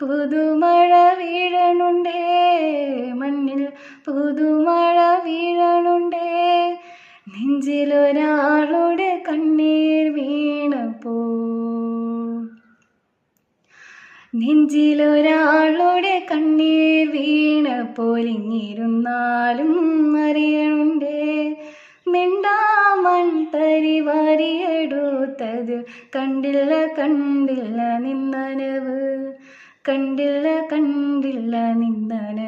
പുതുമഴ വീഴണുണ്ടേ മണ്ണിൽ പുതുമഴ വീഴണുണ്ടേ. നെഞ്ചിലൊരാളുടെ കണ്ണീർ വീണപ്പോ നെഞ്ചിലൊരാളുടെ കണ്ണീർ വീണപ്പോൾ ഇങ്ങിരുന്നാലും അറിയണുണ്ടേ. മിണ്ടാമൺ തരി വാരിയെടുത്തത് കണ്ടില്ല കണ്ടില്ല. കണ്ടില്ല കണ്ടില്ല നിന്നണ